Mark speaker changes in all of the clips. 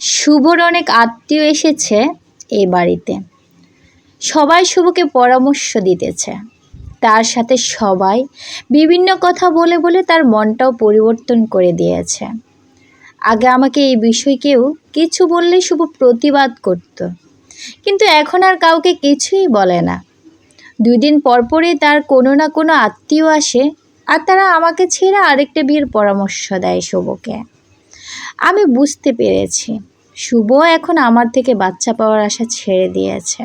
Speaker 1: শুভর অনেক আত্মীয় এসেছে এই বাড়িতে। সবাই শুভকে পরামর্শ দিতেছে। তার সাথে সবাই বিভিন্ন কথা বলে বলে তার মনটাও পরিবর্তন করে দিয়েছে। আগে আমাকে এই বিষয়ে কেউ কিছু বললে শুভ প্রতিবাদ করত। কিন্তু এখন আর কাউকে কিছুই বলে না। দুই দিন পরপরই তার কোনো না কোনো আত্মীয় আসে আর তারা আমাকে ছেড়ে আরেকটা বিয়ের পরামর্শ দেয় শুভকে। আমি বুঝতে পেরেছি। শুভ এখন আমার থেকে বাচ্চা পাওয়ার আশা ছেড়ে দিয়েছে।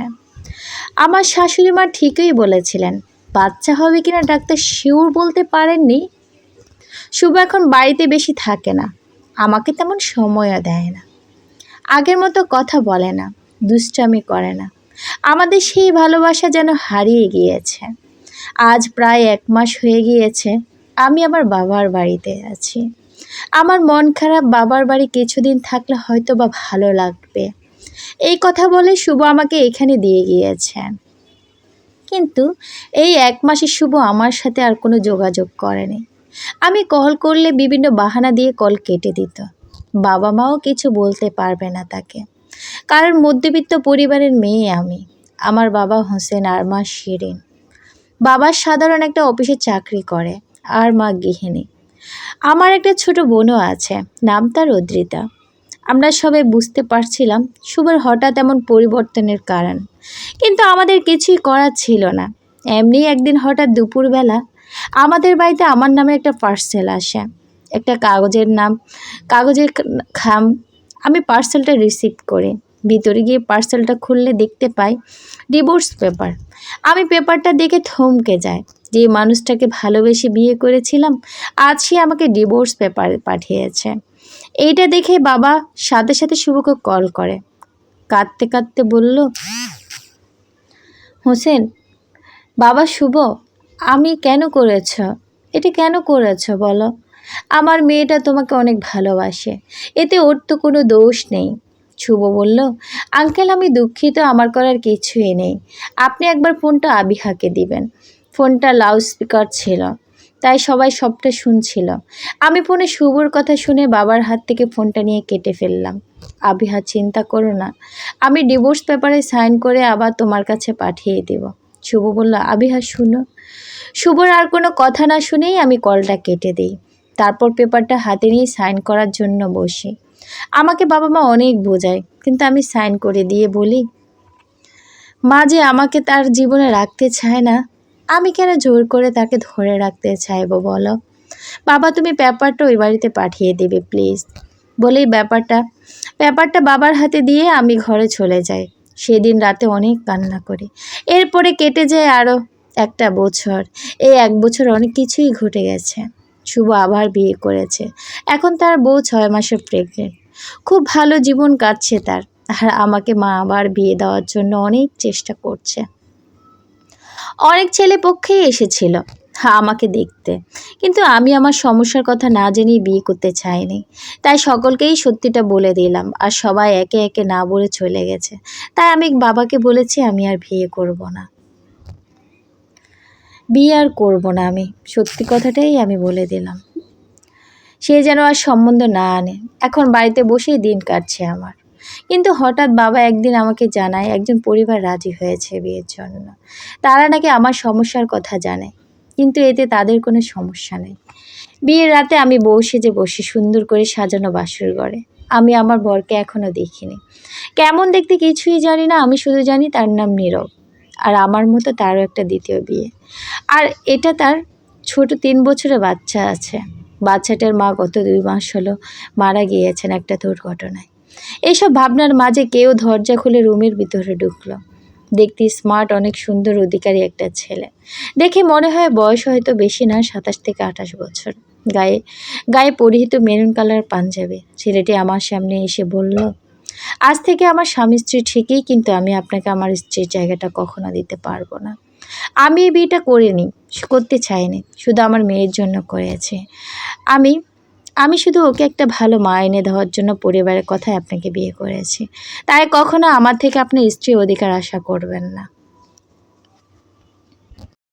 Speaker 1: আমার শাশুড়ি মা ঠিকই বলেছিলেন, বাচ্চা হবে কিনা ডাক্তার শিওর বলতে পারেননি। শুভ এখন বাড়িতে বেশি থাকে না, আমাকে তেমন সময়ও দেয় না। আগের মতো কথা বলে না, দুষ্টামি করে না। আমাদের সেই ভালোবাসা যেন হারিয়ে গিয়েছে। আজ প্রায় এক মাস হয়ে গিয়েছে, আমি আমার বাবার বাড়িতে আছি। আমার মন খারাপ, বাবার বাড়ি কিছুদিন থাকলে হয়তো বা ভালো লাগবে। এই কথা বলে শুভ আমাকে এখানে দিয়ে গিয়েছে। কিন্তু এই এক মাসে শুভ আমার সাথে আর কোনো যোগাযোগ করেনি। আমি কল করলে বিভিন্ন বাহানা দিয়ে কল কেটে দিত। বাবা মাও কিছু বলতে পারবে না তাকে। কারণ মধ্যবিত্ত পরিবারের মেয়ে আমি। আমার বাবা হোসেন আর মা শিরিন। বাবা সাধারণ একটা অফিসে চাকরি করে, আর মা গৃহিণী। আমার একটা ছোট বোনও আছে, নাম তার অদ্রিতা আমরা সবাই বুঝতে পারছিলাম শুভর হঠাৎ এমন পরিবর্তনের কারণ। কিন্তু আমাদের কিছুই করার ছিল না। এমনি একদিন হঠাৎ দুপুরবেলা আমাদের বাড়িতে আমার নামে একটা পার্সেল আসে। একটা কাগজের নাম, কাগজের খাম আমি পার্সেলটা রিসিভ করি। ভিতরে গিয়ে পার্সেলটা খুললে দেখতে পাই ডিভোর্স পেপার আমি পেপারটা দেখে থমকে যাই যে মানুষটাকে ভালোবেসে বিয়ে করেছিলাম, আজ সে আমাকে ডিভোর্স পেপার পাঠিয়েছে। এইটা দেখে বাবা সাথে সাথে শুভকে কল করে। কাঁদতে কাঁদতে বলল, হোসেন, বাবা শুভ, আমি কেন করেছ? এটা কেন করেছ বলো? আমার মেয়েটা তোমাকে অনেক ভালোবাসে, এতে ওর তো কোনো দোষ নেই। শুভ বলল, আঙ্কেল, আমি দুঃখিত, আমার করার কিছুই নেই। আপনি একবার ফোনটা আবিহাকে দিবেন। ফোনটা লাউড স্পিকার ছিল, তাই সবাই সবটা শুনছিল। আমি ফোনে শুভর কথা শুনে বাবার হাত থেকে ফোনটা নিয়ে কেটে ফেললাম। আবিহা চিন্তা করো না, আমি ডিভোর্স পেপারে সাইন করে আবার তোমার কাছে পাঠিয়ে দেব। শুভ বলল, আবিহা, শুনো। শুভর আর কোনো কথা না শুনেই আমি কলটা কেটে দিই। তারপর পেপারটা হাতে নিয়ে সাইন করার জন্য বসি। আমাকে বাবা মা অনেক বোঝায়, কিন্তু আমি সাইন করে দিয়ে বলি, মা যে আমাকে তার জীবনে রাখতে চায় না, আমি কেন জোর করে তাকে ধরে রাখতে চাইব বলো? বাবা তুমি পেপারটা ওই বাড়িতে পাঠিয়ে দেবে, প্লিজ। বলেই ব্যাপারটা ব্যাপারটা বাবার হাতে দিয়ে আমি ঘরে চলে যাই। সেদিন রাতে অনেক কান্না করি। এরপরে কেটে যায় আরও একটা বছর। এই এক বছর অনেক কিছুই ঘটে গেছে। শুভ আবার বিয়ে করেছে। এখন তার বউ ছয় মাসে প্রেগনেন্ট খুব ভালো জীবন কাটছে তার। আর আমাকে মা আবার বিয়ে দেওয়ার জন্য অনেক চেষ্টা করছে। অনেক ছেলে পক্ষেই এসেছিল আমাকে দেখতে। কিন্তু আমি আমার সমস্যার কথা না জেনেই বিয়ে করতে চাইনি। তাই সকলকেই সত্যিটা বলে দিলাম আর সবাই একে একে না বলে চলে গেছে। তাই আমি বাবাকে বলেছি আমি আর বিয়ে করব না। বিয়ে আর করব না আমি। সত্যি কথাটাই আমি বলে দিলাম। সে যেন আর সম্বন্ধ না আনে। এখন বাড়িতে বসেই দিন কাটছে আমার। কিন্তু হঠাৎ বাবা একদিন আমাকে জানায়, একজন পরিবার রাজি হয়েছে বিয়ের জন্য। তারা নাকি আমার সমস্যার কথা জানে, কিন্তু এতে তাদের কোনো সমস্যা নেই। বিয়ের রাতে আমি বউ সেজে বসে সুন্দর করে সাজানো বাসুর ঘরে। আমি আমার বরকে এখনও দেখিনি। কেমন দেখতে কিছুই জানি না, আমি শুধু জানি তার নাম নীরব। আর আমার মতো তারও একটা দ্বিতীয় বিয়ে। আর এটা তার ছোট তিন বছরের বাচ্চা আছে। বাচ্চাটার মা গত দুই মাস হলো মারা গিয়েছেন একটা দুর্ঘটনায়। এইসব ভাবনার মাঝে কেউ দরজা খুলে রুমের ভিতরে ঢুকলো। দেখতে স্মার্ট, অনেক সুন্দর, অধিকারী একটা ছেলে। দেখে মনে হয় বয়স হয়তো বেশি না, সাতাশ থেকে আঠাশ বছর। গায়ে গায়ে পরিহিত মেরুন কালার পাঞ্জাবি। ছেলেটি আমার সামনে এসে বলল আজ থেকে আমার স্বামী স্ত্রী ঠিকই, কিন্তু আমি আপনাকে আমার স্ত্রীর জায়গাটা কখনো দিতে পারব না। আমি এই বিয়েটা করিনি করতে চাইনি শুধু আমার মেয়ের জন্য করেছে। আমি আমি শুধু ওকে একটা ভালো মা এনে দেওয়ার জন্য পরিবারের কথায় আপনাকে বিয়ে করেছি। তাই কখনো আমার থেকে আপনি স্ত্রীর অধিকার আশা করবেন না।